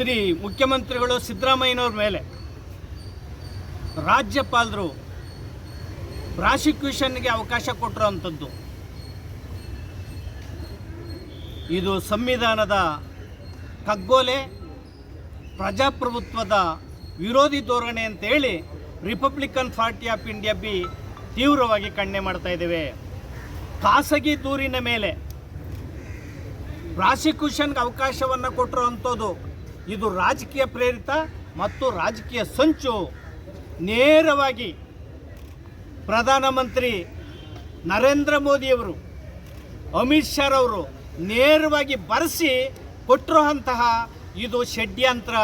ಇಲ್ಲಿ ಮುಖ್ಯಮಂತ್ರಿಗಳು ಸಿದ್ದರಾಮಯ್ಯನವ್ರ ಮೇಲೆ ರಾಜ್ಯಪಾಲರು ಪ್ರಾಸಿಕ್ಯೂಷನ್ಗೆ ಅವಕಾಶ ಕೊಟ್ಟಿರೋವಂಥದ್ದು. ಇದು ಸಂವಿಧಾನದ ಕಗ್ಗೋಲೆ, ಪ್ರಜಾಪ್ರಭುತ್ವದ ವಿರೋಧಿ ಧೋರಣೆ ಅಂತೇಳಿ Republican Party of India B ತೀವ್ರವಾಗಿ ಖಂಡನೆ ಮಾಡ್ತಾ ಇದ್ದೇವೆ. ಖಾಸಗಿ ದೂರಿನ ಮೇಲೆ ಪ್ರಾಸಿಕ್ಯೂಷನ್ಗೆ ಅವಕಾಶವನ್ನು ಕೊಟ್ಟಿರುವಂಥದ್ದು ಇದು ರಾಜಕೀಯ ಪ್ರೇರಿತ ಮತ್ತು ರಾಜಕೀಯ ಸಂಚು ನೇರವಾಗಿ ಪ್ರಧಾನಮಂತ್ರಿ ನರೇಂದ್ರ ಮೋದಿಯವರು, ಅಮಿತ್ ಶಾರವರು ನೇರವಾಗಿ ಬರೆಸಿ ಕೊಟ್ಟಿರುವಂತಹ ಇದು ಷಡ್ಯಂತ್ರ.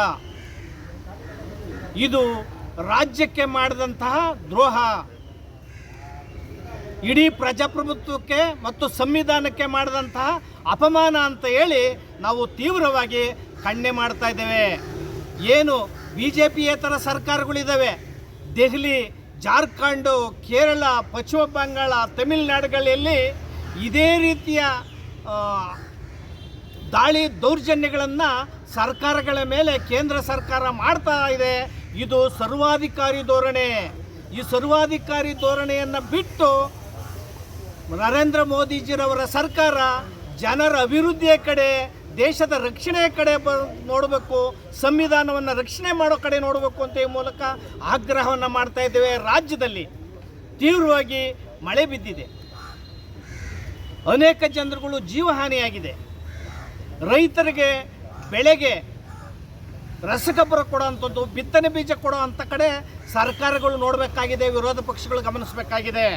ಇದು ರಾಜ್ಯಕ್ಕೆ ಮಾಡಿದಂತಹ ದ್ರೋಹ. ಇಡೀ ಪ್ರಜಾಪ್ರಭುತ್ವಕ್ಕೆ ಮತ್ತು ಸಂವಿಧಾನಕ್ಕೆ ಮಾಡಿದಂತಹ ಅಪಮಾನ ಅಂತ ಹೇಳಿ ನಾವು ತೀವ್ರವಾಗಿ ಖಂಡನೆ ಮಾಡ್ತಾ ಇದ್ದೇವೆ. ಏನು ಬಿ ಜೆ ಪಿಯೇತರ ಸರ್ಕಾರಗಳಿದ್ದಾವೆ. ದೆಹಲಿ, ಜಾರ್ಖಂಡು, ಕೇರಳ, ಪಶ್ಚಿಮ ಬಂಗಾಳ, ತಮಿಳುನಾಡುಗಳಲ್ಲಿ ಇದೇ ರೀತಿಯ ದಾಳಿ ದೌರ್ಜನ್ಯಗಳನ್ನು ಸರ್ಕಾರಗಳ ಮೇಲೆ ಕೇಂದ್ರ ಸರ್ಕಾರ ಮಾಡ್ತಾ ಇದೆ. ಇದು ಸರ್ವಾಧಿಕಾರಿ ಧೋರಣೆ. ಈ ಸರ್ವಾಧಿಕಾರಿ ಧೋರಣೆಯನ್ನು ಬಿಟ್ಟು ನರೇಂದ್ರ ಮೋದಿಜಿರವರ ಸರ್ಕಾರ ಜನರ ಅಭಿವೃದ್ಧಿಯ ಕಡೆ ದೇಶದ ರಕ್ಷಣೆಯ ಕಡೆ ಬ ನೋಡಬೇಕು, ಸಂವಿಧಾನವನ್ನು ರಕ್ಷಣೆ ಮಾಡೋ ಕಡೆ ನೋಡಬೇಕು ಅಂತ ಈ ಮೂಲಕ ಆಗ್ರಹವನ್ನು ಮಾಡ್ತಾ ಇದ್ದೇವೆ. ರಾಜ್ಯದಲ್ಲಿ ತೀವ್ರವಾಗಿ ಮಳೆ ಬಿದ್ದಿದೆ. ಅನೇಕ ಜನರುಗಳು ಜೀವಹಾನಿಯಾಗಿದೆ. ರೈತರಿಗೆ ಬೆಳೆಗೆ ರಸಗೊಬ್ಬರ ಕೊಡುವಂಥದ್ದು ಬಿತ್ತನೆ ಬೀಜ ಕೊಡೋ ಅಂಥ ಕಡೆ ಸರ್ಕಾರಗಳು ನೋಡಬೇಕಾಗಿದೆ, ವಿರೋಧ ಪಕ್ಷಗಳು ಗಮನಿಸಬೇಕಾಗಿದೆ.